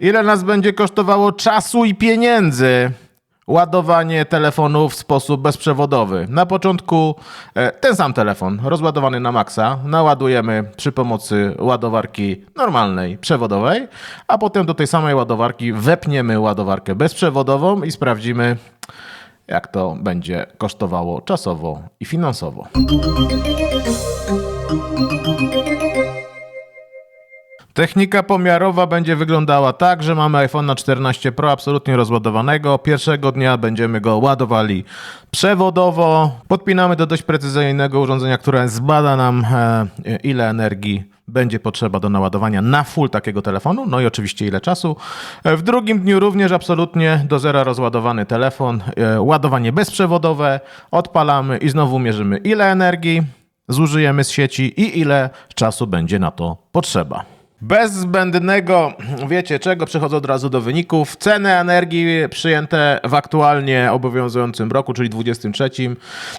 Ile nas będzie kosztowało czasu i pieniędzy ładowanie telefonu w sposób bezprzewodowy? Na początku e, ten sam telefon, rozładowany na maksa, naładujemy przy pomocy ładowarki normalnej, przewodowej, a potem do tej samej ładowarki wepniemy ładowarkę bezprzewodową i sprawdzimy, jak to będzie kosztowało czasowo i finansowo. Technika pomiarowa będzie wyglądała tak, że mamy iPhone 14 Pro absolutnie rozładowanego. Pierwszego dnia będziemy go ładowali przewodowo. Podpinamy do dość precyzyjnego urządzenia, które zbada nam e, ile energii będzie potrzeba do naładowania na full takiego telefonu, no i oczywiście ile czasu. E, W drugim dniu również absolutnie do zera rozładowany telefon, e, ładowanie bezprzewodowe, odpalamy i znowu mierzymy ile energii zużyjemy z sieci i ile czasu będzie na to potrzeba. Bez zbędnego, wiecie czego, przechodzę od razu do wyników. Ceny energii przyjęte w aktualnie obowiązującym roku, czyli 23.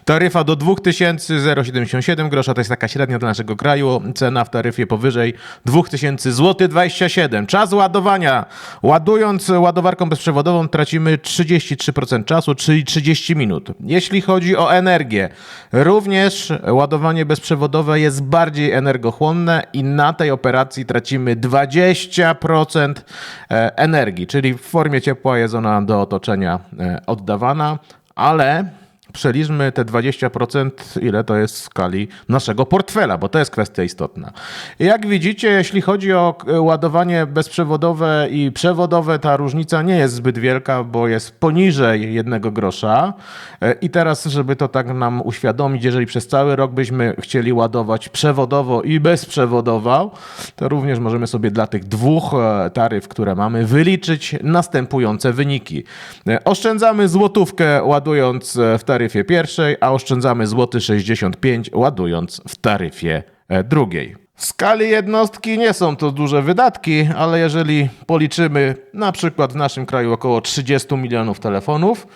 Taryfa do 2000,077 grosza, to jest taka średnia dla naszego kraju. Cena w taryfie powyżej 2000 zł 27. Czas ładowania. Ładując ładowarką bezprzewodową tracimy 33% czasu, czyli 30 minut. Jeśli chodzi o energię, również ładowanie bezprzewodowe jest bardziej energochłonne i na tej operacji tracimy 20% e, energii, czyli w formie ciepła jest ona do otoczenia e, oddawana, ale przeliczmy te 20%, ile to jest w skali naszego portfela, bo to jest kwestia istotna. Jak widzicie, jeśli chodzi o k- ładowanie bezprzewodowe i przewodowe, ta różnica nie jest zbyt wielka, bo jest poniżej jednego grosza. E, I teraz, żeby to tak nam uświadomić, jeżeli przez cały rok byśmy chcieli ładować przewodowo i bezprzewodowo, to również możemy sobie dla tych dwóch e, taryf, które mamy, wyliczyć następujące wyniki. E, Oszczędzamy złotówkę ładując e, w taryfie pierwszej, a oszczędzamy złoty 65 ładując w taryfie e, drugiej. W skali jednostki nie są to duże wydatki, ale jeżeli policzymy na przykład w naszym kraju około 30 milionów telefonów,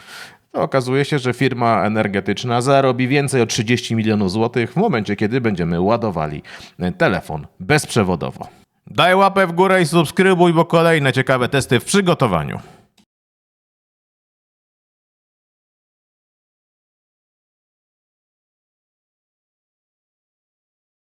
to okazuje się, że firma energetyczna zarobi więcej o 30 milionów złotych w momencie, kiedy będziemy ładowali e, telefon bezprzewodowo. Daj łapę w górę i subskrybuj, bo kolejne ciekawe testy w przygotowaniu.